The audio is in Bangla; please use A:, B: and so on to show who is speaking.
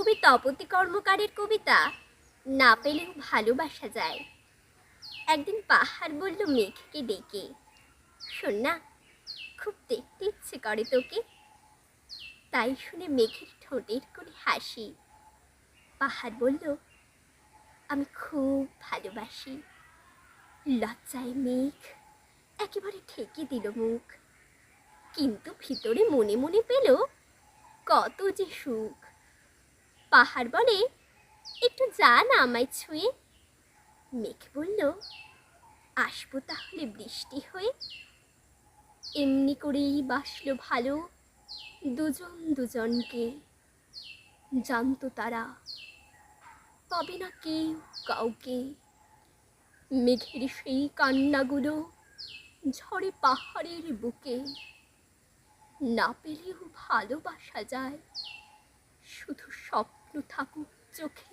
A: কবি তপতি কর্মকারের কবিতা, না পেলেও ভালোবাসা যায়। একদিন পাহাড় বলল, মেঘকে ডেকে। শোন না, খুব দেখতে ইচ্ছে করে তোকে। তাই শুনে মেঘের ঠোঁটের করে হাসি। পাহাড় বলল, আমি খুব ভালোবাসি। লজ্জায় মেঘ একেবারে ঠেকে দিল মুখ। কিন্তু ভিতরে মনে মনে পেল, কত যে সুখ। পাহাড় বলে একটু যা না আমায় ছুঁয়ে। মেঘ বলল, আসব তাহলে বৃষ্টি হয়ে। এমনি করেই বাসলো ভালো দুজন দুজনকে। জানতো তারা পাবে না কেউ কাউকে। মেঘের সেই কান্নাগুলো ঝড়ে পাহাড়ের বুকে। না পেলেও ভালোবাসা যায় শুধু স্বপ্ন থাকুক চোখে।